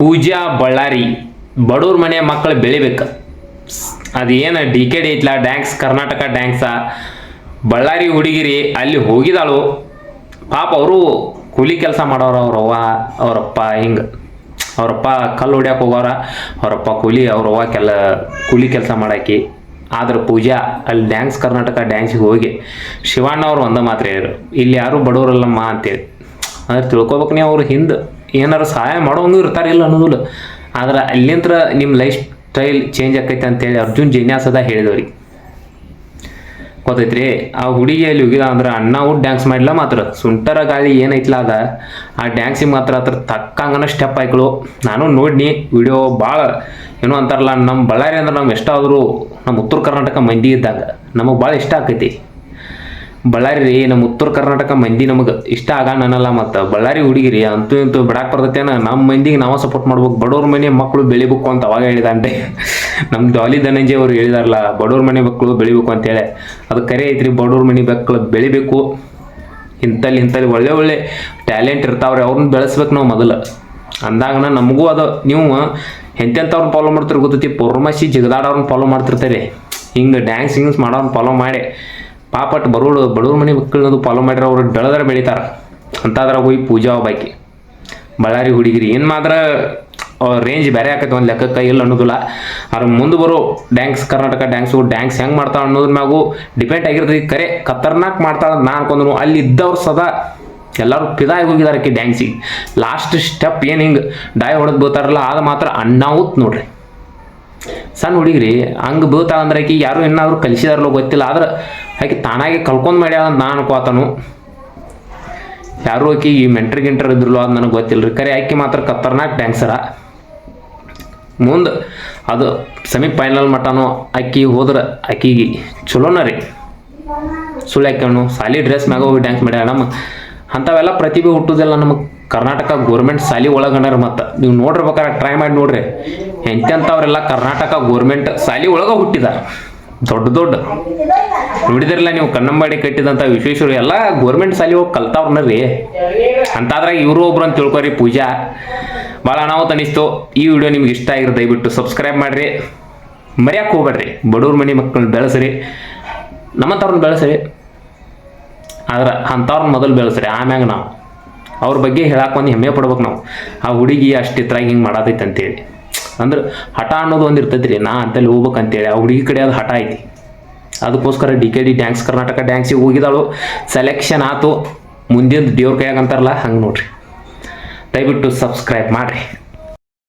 ಪೂಜಾ ಬಳ್ಳಾರಿ. ಬಡವ್ರ ಮನೆ ಮಕ್ಕಳು ಬೆಳಿಬೇಕು. ಅದೇನು ಡಿ ಕೆ ಡಿ ಐತ್ಲ, ಡ್ಯಾನ್ಸ್, ಕರ್ನಾಟಕ ಡ್ಯಾನ್ಸ. ಬಳ್ಳಾರಿ ಹುಡುಗಿರಿ ಅಲ್ಲಿ ಹೋಗಿದಾಳು. ಪಾಪ ಅವರು ಕೂಲಿ ಕೆಲಸ ಮಾಡೋರು ಅವ್ರವ್ವ ಅವರಪ್ಪ ಹಿಂಗೆ. ಅವರಪ್ಪ ಕಲ್ಲು ಹೊಡ್ಯಕ್ಕೆ ಹೋಗೋರ ಅವರಪ್ಪ ಕೂಲಿ ಅವ್ರವ್ವ ಕೆಲ ಕೂಲಿ ಕೆಲಸ ಮಾಡಾಕಿ. ಆದ್ರೆ ಪೂಜಾ ಅಲ್ಲಿ ಡ್ಯಾನ್ಸ್, ಕರ್ನಾಟಕ ಡ್ಯಾನ್ಸಿಗೆ ಹೋಗಿ. ಶಿವಣ್ಣ ಅವ್ರು ಒಂದ ಮಾತ್ರ ಹೇಳಿದ್ರು. ಇಲ್ಲಿ ಯಾರು ಬಡವರಲ್ಲಮ್ಮ ಅಂತೇಳಿ. ಅಂದ್ರೆ ತಿಳ್ಕೊಬೇಕು ನೀವು ಅವ್ರು ಹಿಂದೆ. ಏನಾರು ಸಹಾಯ ಮಾಡೋನು ಇರ್ತಾರೆ, ಇಲ್ಲ ಅನ್ನೋದಿಲ್ಲ. ಆದ್ರೆ ಅಲ್ಲಿಂತ್ರ ನಿಮ್ಮ ಲೈಫ್ ಸ್ಟೈಲ್ ಚೇಂಜ್ ಆಕೈತೆ ಅಂತೇಳಿ ಅರ್ಜುನ್ ಜಿನ್ಯಾಸದ ಹೇಳಿದವ್ರಿ. ಗೊತ್ತೈತ್ರಿ? ಆ ಹುಡುಗಿ ಅಲ್ಲಿ ಹೋಗಿದ ಅಂದ್ರೆ ಅಣ್ಣ ಊಟ ಡ್ಯಾನ್ಸ್ ಮಾಡಿಲ್ಲ ಮಾತ್ರ. ಸುಂಟರ ಗಾಳಿ ಏನೈತಿಲ್ಲ ಅದ. ಆ ಡ್ಯಾನ್ಸಿಗೆ ಮಾತ್ರ ಅದ್ರ ತಕ್ಕಂಗನ ಸ್ಟೆಪ್ ಆಯ್ಕಳು ನಾನು ನೋಡ್ನಿ ವಿಡಿಯೋ ಭಾಳ ಏನು ಅಂತಾರಲ್ಲ ನಮ್ಮ ಬಳ್ಳಾರಿ ಅಂದ್ರೆ ನಮ್ಗೆ ಎಷ್ಟಾದರೂ ನಮ್ಮ ಉತ್ತರ ಕರ್ನಾಟಕ ಮಂದಿ ಇದ್ದಾಗ ನಮಗೆ ಭಾಳ ಇಷ್ಟ ಆಕೈತಿ. ಬಳ್ಳಾರಿ ರೀ ನಮ್ಮ ಉತ್ತರ ಕರ್ನಾಟಕ ಮಂದಿ ನಮಗೆ ಇಷ್ಟ ಆಗ ಅನ್ನಲ್ಲ ಮತ್ತು ಬಳ್ಳಾರಿ ಹುಡುಗಿರಿ, ಅಂತೂ ಇಂತೂ ಬಿಡಾಕ್ ಬರ್ತೈತೇನ ನಮ್ಮ ಮಂದಿಗೆ ನಾವು ಸಪೋರ್ಟ್ ಮಾಡ್ಬೇಕು. ಬಡವ್ರ ಮನೆ ಮಕ್ಕಳು ಬೆಳಿಬೇಕು ಅಂತ ಅವಾಗ ಹೇಳಿದಂಡೆ ನಮ್ಮ ಡಾಲಿ ಧನಂಜಯ ಅವರು ಹೇಳಿದಾರಲ್ಲ, ಬಡವ್ರ ಮನೆ ಮಕ್ಕಳು ಬೆಳಿಬೇಕು ಅಂತೇಳಿ ಅದು ಕರೆ ಐತ್ರಿ, ಬಡವ್ರ ಮನೆ ಮಕ್ಕಳು ಬೆಳಿಬೇಕು. ಇಂಥಲ್ಲಿ ಇಂಥಲ್ಲಿ ಒಳ್ಳೆ ಒಳ್ಳೆ ಟ್ಯಾಲೆಂಟ್ ಇರ್ತಾವ್ರಿ ಅವ್ರನ್ನ ಬೆಳೆಸ್ಬೇಕು ನಾವು ಮೊದಲು. ಅಂದಾಗನ ನಮಗೂ ಅದು, ನೀವು ಎಂತೆಂಥವ್ರನ್ನ ಫಾಲೋ ಮಾಡ್ತಿರ್ ಗೊತ್ತೈತಿ? ಪೊರ್ಮಸಿ ಜಗದಾಡವ್ರನ್ನ ಫಾಲೋ ಮಾಡ್ತಿರ್ತಾರೆ. ಹಿಂಗೆ ಡ್ಯಾನ್ಸ್ ಹಿಂಗ್ಸ್ ಮಾಡೋರ್ನ ಫಾಲೋ ಮಾಡಿ. ಪಾಪಟ್ ಬರೋಡು ಬಡವ್ರ ಮನೆ ಮಕ್ಕಳನ್ನದು ಫಾಲೋ ಮಾಡಿರೋ ಅವರು ಬೆಳೆದ್ರೆ ಬೆಳೀತಾರೆ. ಅಂತಾದ್ರಾಗ ಹೋಗಿ ಪೂಜಾ ಬಾಕಿ ಬಳ್ಳಾರಿ ಹುಡುಗಿರಿ, ಏನು ಮಾತ್ರ ರೇಂಜ್ ಬೇರೆ ಆಕೈತೆ ಒಂದು ಲೆಕ್ಕಕ್ಕೆ, ಇಲ್ಲ ಅನ್ನೋದಿಲ್ಲ. ಅದ್ರ ಮುಂದೆ ಬರೋ ಡ್ಯಾನ್ಸ್ ಕರ್ನಾಟಕ ಡ್ಯಾನ್ಸು ಡ್ಯಾನ್ಸ್ ಹೆಂಗೆ ಮಾಡ್ತಾಳೆ ಅನ್ನೋದ್ರ ಮ್ಯಾಗೂ ಡಿಪೆಂಡ್ ಆಗಿರ್ತೈತಿ. ಕರೆ ಖತರ್ನಾಕ್ ಮಾಡ್ತಾಳೆ ಅಂತ ನಾ ಅನ್ಕೊಂಡ್ರು ಅಲ್ಲಿ ಇದ್ದವ್ರು ಸದಾ ಎಲ್ಲರೂ ಪಿದಾಗಿ ಹೋಗಿದ್ದಾರೆ ಆಕೆ ಡ್ಯಾನ್ಸಿಗೆ ಲಾಸ್ಟ್ ಸ್ಟೆಪ್ ಏನು ಹಿಂಗೆ ಡಾಯ್ ಹೊಡೆದು ಬೀಳ್ತಾರಲ್ಲ ಅದು ಮಾತ್ರ ಅಣ್ಣಾವುತ್ ನೋಡ್ರಿ. ಸಣ್ಣ ಹುಡುಗ್ರಿ, ಹಂಗೆ ಬೀಳ್ತಾಳ ಅಂದ್ರೆ ಯಾರು ಏನಾದರೂ ಕಲಿಸಿದಾರಲ್ಲೋ ಗೊತ್ತಿಲ್ಲ. ಆದ್ರೆ ಆಕಿ ತಾನಾಗೆ ಕಲ್ಕೊಂಡ್ ಮಾಡ್ಯಾಳ ಅಂತ ನಾ ಅನ್ಕೋತಾನು ಯಾರು ಆಕಿ ಈ ಮೆಂಟ್ರ್ ಗಿಂಟ್ರ್ ಇದ್ರಲ್ಲೋ ಅದು ನನಗೆ ಗೊತ್ತಿಲ್ಲ ರೀ ಕರೆ ಆಕಿ ಮಾತ್ರ ಕತ್ತರ್ನಾಕ್ ಡ್ಯಾನ್ಸರ ಮುಂದೆ ಅದು ಸೆಮಿ ಫೈನಲ್ ಆಕಿ ಅಕ್ಕಿ ಹೋದ್ರೆ ಆಕಿಗೆ ಚಲೋನ ರೀ. ಸುಳ್ಳು ಹಾಕ್ಯವನು ಸಾಲಿ ಡ್ರೆಸ್ ಮ್ಯಾಗ ಹೋಗಿ ಡ್ಯಾನ್ಸ್ ಮಾಡ್ಯಾರ ನಮ್ಮ. ಅಂಥವೆಲ್ಲ ಪ್ರತಿಭೆ ಹುಟ್ಟುದಿಲ್ಲ ನಮ್ಮ ಕರ್ನಾಟಕ ಗೋರ್ಮೆಂಟ್ ಸಾಲಿ ಒಳಗಣರ ಮತ್ತು. ನೀವು ನೋಡಿರ್ಬೇಕಾರೆ ಟ್ರೈ ಮಾಡಿ ನೋಡ್ರಿ. ಎಂತೆಂಥವ್ರೆಲ್ಲ ಕರ್ನಾಟಕ ಗೋರ್ಮೆಂಟ್ ಸಾಲಿ ಒಳಗೆ ಹುಟ್ಟಿದಾರೆ. ದೊಡ್ಡ ದೊಡ್ಡ. ನೋಡಿದಿರಲ್ಲ ನೀವು ಕನ್ನಂಬಾಡಿ ಕಟ್ಟಿದಂಥ ವಿಶ್ವೇಶ್ವರ ಎಲ್ಲ ಗೋರ್ಮೆಂಟ್ ಸಾಲಿ ಹೋಗಿ ಕಲ್ತಾವ್ರನ್ನ ರೀ ಅಂತಾದ್ರಾಗ ಇವರು ಒಬ್ರು ಅಂತ ತಿಳ್ಕೊರಿ ಪೂಜಾ. ಭಾಳ ಅನಾಹುತ ಅನಿಸ್ತು. ಈ ವಿಡಿಯೋ ನಿಮ್ಗೆ ಇಷ್ಟ ಆಗಿರೋ ದಯವಿಟ್ಟು ಸಬ್ಸ್ಕ್ರೈಬ್ ಮಾಡಿರಿ. ಮರ್ಯಾಕೆ ಹೋಗ್ಬೇಡ್ರಿ. ಬಡವ್ರ ಮನೆ ಮಕ್ಕಳನ್ನ ಬೆಳೆಸ್ರಿ. ನಮ್ಮಂಥವ್ರನ್ನ ಬೆಳೆಸ್ರಿ. ಆದ್ರೆ ಅಂಥವ್ರನ್ನ ಮೊದಲು ಬೆಳೆಸ್ರಿ. ಆಮ್ಯಾಗ ನಾವು. ಅವ್ರ ಬಗ್ಗೆ ಹೇಳಕ್ಕೆ ಒಂದು ಹೆಮ್ಮೆ ಪಡ್ಬೇಕು ನಾವು. ಆ ಹುಡುಗಿ ಅಷ್ಟು ಇತ್ರಾಗ ಹಿಂಗೆ ಮಾಡತೈತೆ ಅಂತೇಳಿ ಅಂದ್ರೆ ಹಠ ಅನ್ನೋದು ಒಂದು ಇರ್ತೈತಿ ರೀ ನಾ ಅಂತಲ್ಲಿ ಹೋಗ್ಬೇಕು ಅಂತೇಳಿ. ಆ ಹುಡುಗಿ ಕಡೆ ಅದು ಹಠ ಐತಿ. ಅದಕ್ಕೋಸ್ಕರ D K D dance, Karnataka ಡ್ಯಾನ್ಸಿಗೆ ಹೋಗಿದಾಳು ಸೆಲೆಕ್ಷನ್ ಆತು. ಮುಂದಿನ ದೇವ್ರ ಕೈಯಾಗ ಅಂತಾರಲ್ಲ, ಹಂಗೆ ನೋಡ್ರಿ. ದಯವಿಟ್ಟು ಸಬ್ಸ್ಕ್ರೈಬ್ ಮಾಡಿರಿ.